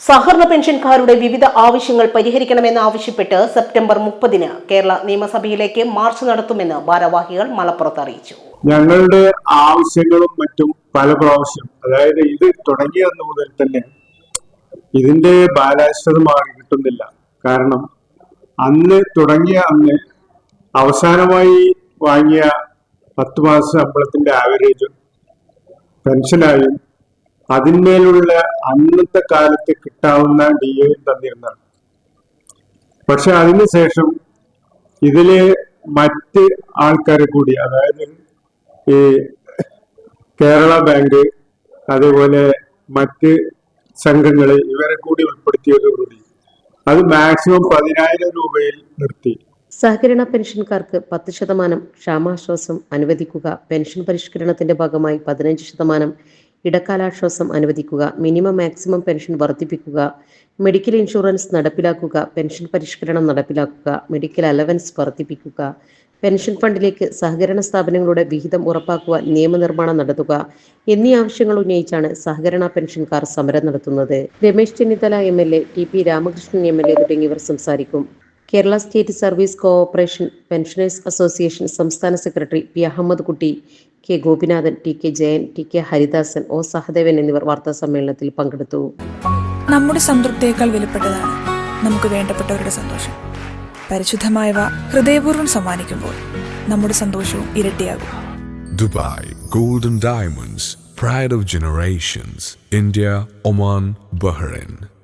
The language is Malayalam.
സഹകരണ പെൻഷൻകാരുടെ വിവിധ ആവശ്യങ്ങൾ പരിഹരിക്കണമെന്ന് ആവശ്യപ്പെട്ട് സെപ്റ്റംബർ മുപ്പതിന് കേരള നിയമസഭയിലേക്ക് മാർച്ച് നടത്തുമെന്ന് ഭാരവാഹികൾ മലപ്പുറത്ത് അറിയിച്ചു. ഞങ്ങളുടെ ആവശ്യങ്ങളും മറ്റും പല പ്രാവശ്യം അതായത് ഇത് തുടങ്ങിയ മുതൽ തന്നെ ഇതിന്റെ ബാലാശ്വത മാറി കിട്ടുന്നില്ല. കാരണം അന്ന് തുടങ്ങിയ അന്ന് അവസാനമായി വാങ്ങിയ പത്ത് മാസ ശമ്പളത്തിന്റെ ആവറേജും പെൻഷനായും അതിന്മേലുള്ള അന്നത്തെ കാലത്ത് കിട്ടാവുന്ന ഡി എയും തന്നിരുന്നതാണ്. പക്ഷെ അതിനുശേഷം ഇതിൽ മറ്റ് ആൾക്കാരെ കൂടി അതായത് ഈ കേരള ബാങ്ക് അതേപോലെ മറ്റ് സംഘങ്ങൾ ഇവരെ കൂടി ഉൾപ്പെടുത്തിയതോടുകൂടി അത് മാക്സിമം പതിനായിരം രൂപയിൽ നിർത്തി. സഹകരണ പെൻഷൻകാർക്ക് പത്ത് ശതമാനം ക്ഷാമാശ്വാസം അനുവദിക്കുക പെൻഷൻ പരിഷ്കരണത്തിന്റെ ഭാഗമായി പതിനഞ്ച് ശതമാനം ഇടക്കാലാശ്വാസം അനുവദിക്കുക മിനിമം മാക്സിമം പെൻഷൻ വർദ്ധിപ്പിക്കുക മെഡിക്കൽ ഇൻഷുറൻസ് നടപ്പിലാക്കുക പെൻഷൻ പരിഷ്കരണം നടപ്പിലാക്കുക മെഡിക്കൽ അലവൻസ് വർദ്ധിപ്പിക്കുക പെൻഷൻ ഫണ്ടിലേക്ക് സഹകരണ സ്ഥാപനങ്ങളുടെ വിഹിതം ഉറപ്പാക്കുക നിയമനിർമ്മാണം നടത്തുക എന്നീ ആവശ്യങ്ങൾ ഉന്നയിച്ചാണ് സഹകരണ പെൻഷൻകാർ സമരം നടത്തുന്നത്. Ramesh Chennithala M L A T P Ramakrishnan M L A തുടങ്ങിയവർ സംസാരിക്കും. Kerala state service cooperation pensioners association സംസ്ഥാന secretary P Ahammed Kutty K Gopinathan T K Jayan T K Haridasan O Sahadevan എന്നിവർ വാർത്താ സമ്മേളനത്തിൽ പങ്കെടുത്തു. നമ്മുടെ സംതൃപ്തിയേക്കാൾ വിലപ്പെട്ടതാണ് നമുക്ക് വേണ്ടപ്പെട്ടവരുടെ സന്തോഷം. പരിശുദ്ധമായവ ഹൃദയപൂർവം സമ്മാനിക്കുമ്പോൾ നമ്മുടെ സന്തോഷവും ഇരട്ടിയാകും. Dubai golden diamonds pride of generations India Oman Bahrain.